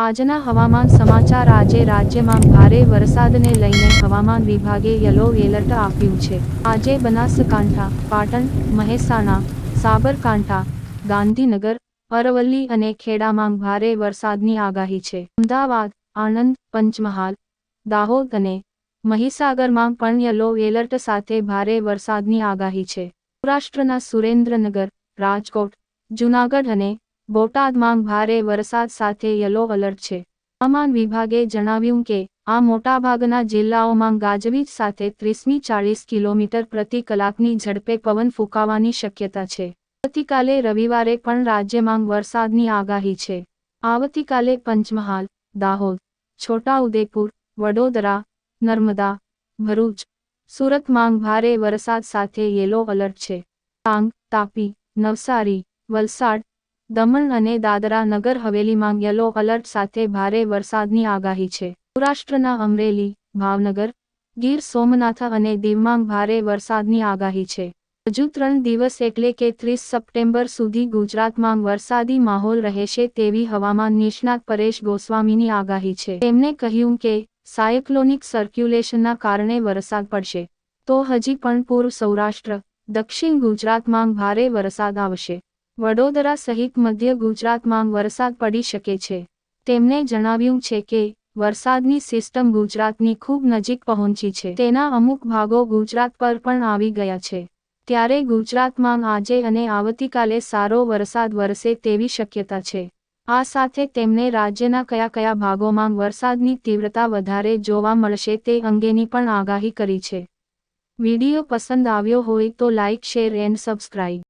આજના હવામાન સમાચાર આજે રાજ્યમાં ભારે વરસાદને લઈને હવામાન વિભાગે યલો એલર્ટ આપ્યું છે. આજે બનાસકાંઠા, પાટણ, મહેસાણા, સાબરકાંઠા, ગાંધીનગર, અરવલ્લી અને ખેડામાં ભારે વરસાદની આગાહી છે. અમદાવાદ, આણંદ, પંચમહાલ, દાહોદ અને મહીસાગરમાં પણ યલો એલર્ટ સાથે ભારે વરસાદની આગાહી છે. સૌરાષ્ટ્રના સુરેન્દ્રનગર, રાજકોટ, જૂનાગઢ અને બોટાદમાં ભારે વરસાદ સાથે યલો એલર્ટ છે. હવામાન વિભાગે જણાવ્યું કે, આ મોટાભાગના જિલ્લાઓમાં ગાજવીજ સાથે ત્રીસમી ચાળીસ કિલોમીટર પ્રતિ કલાકની ઝડપે પવન ફૂંકાવાની શક્યતા છે. આવતીકાલે રવિવારે પણ રાજ્યમાં વરસાદની આગાહી છે. આવતીકાલે પંચમહાલ, દાહોદ, છોટાઉદેપુર, વડોદરા, નર્મદા, ભરૂચ, સુરતમાં ભારે વરસાદ સાથે યેલો એલર્ટ છે. ડાંગ, તાપી, નવસારી, વલસાડ દમણ અને દાદરા નગર હવેલીમાં યલો અલર્ટ સાથે ભારે વરસાદની આગાહી છે. સૌરાષ્ટ્રના અમરેલી, ભાવનગર, ગીર સોમનાથ અને દીવમાં ભારે વરસાદની આગાહી છે. હજુ ત્રણ દિવસ એટલે કે ત્રીસ સપ્ટેમ્બર સુધી ગુજરાતમાં વરસાદી માહોલ રહેશે તેવી હવામાન નિષ્ણાત પરેશ ગોસ્વામીની આગાહી છે. તેમણે કહ્યું કે, સાયક્લોનિક સર્ક્યુલેશનના કારણે વરસાદ પડશે. તો હજી પણ પૂર્વ સૌરાષ્ટ્ર, દક્ષિણ ગુજરાતમાં ભારે વરસાદ આવશે. વડોદરા સહિત મધ્ય ગુજરાતમાં વરસાદ પડી શકે છે. તેમણે જણાવ્યું છે કે, વરસાદની સિસ્ટમ ગુજરાતની ખૂબ નજીક પહોંચી છે. તેના અમુક ભાગો ગુજરાત પર પણ આવી ગયા છે. ત્યારે ગુજરાતમાં આજે અને આવતીકાલે સારો વરસાદ વરસે તેવી શક્યતા છે. આ સાથે તેમણે રાજ્યના કયા કયા ભાગોમાં વરસાદની તીવ્રતા વધારે જોવા મળશે તે અંગેની પણ આગાહી કરી છે. વિડિયો પસંદ આવ્યો હોય તો લાઇક શેર, એન્ડ સબસ્ક્રાઇબ.